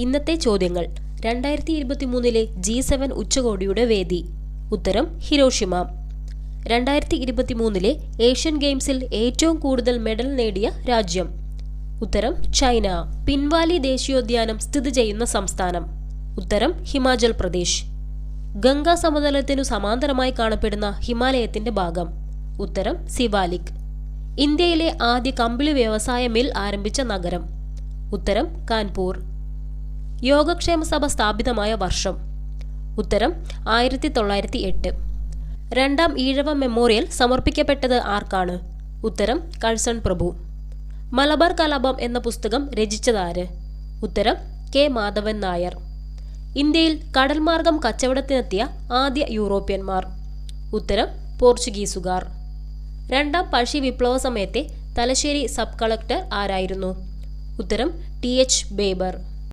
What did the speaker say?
ഇന്നത്തെ ചോദ്യങ്ങൾ. രണ്ടായിരത്തി ഇരുപത്തി മൂന്നിലെ ജി സെവൻ ഉച്ചകോടിയുടെ വേദി. ഉത്തരം ഹിരോഷിമ. രണ്ടായിരത്തി ഇരുപത്തി മൂന്നിലെ ഏഷ്യൻ ഗെയിംസിൽ ഏറ്റവും കൂടുതൽ മെഡൽ നേടിയ രാജ്യം. ഉത്തരം ചൈന. പിൻവാലി ദേശീയോദ്യാനം സ്ഥിതി ചെയ്യുന്ന സംസ്ഥാനം. ഉത്തരം ഹിമാചൽ പ്രദേശ്. ഗംഗാ സമതലത്തിനു സമാന്തരമായി കാണപ്പെടുന്ന ഹിമാലയത്തിന്റെ ഭാഗം. ഉത്തരം സിവാലിക്. ഇന്ത്യയിലെ ആദ്യ കമ്പിളി വ്യവസായ മിൽ ആരംഭിച്ച നഗരം. ഉത്തരം കാൺപൂർ യോഗക്ഷേമ സഭ സ്ഥാപിതമായ വർഷം. ഉത്തരം ആയിരത്തി തൊള്ളായിരത്തി എട്ട് രണ്ടാം ഈഴവ മെമ്മോറിയൽ സമർപ്പിക്കപ്പെട്ടത് ആർക്കാണ്? ഉത്തരം കഴ്സൺ പ്രഭു. മലബാർ കലാപം എന്ന പുസ്തകം രചിച്ചതാര്? ഉത്തരം കെ. മാധവൻ നായർ. ഇന്ത്യയിൽ കടൽമാർഗം കച്ചവടത്തിനെത്തിയ ആദ്യ യൂറോപ്യന്മാർ. ഉത്തരം പോർച്ചുഗീസുകാർ. രണ്ടാം പഴശ്ശി വിപ്ലവ സമയത്തെ തലശ്ശേരി സബ് കളക്ടർ ആരായിരുന്നു? ഉത്തരം ടി. എച്ച്. ബേബർ.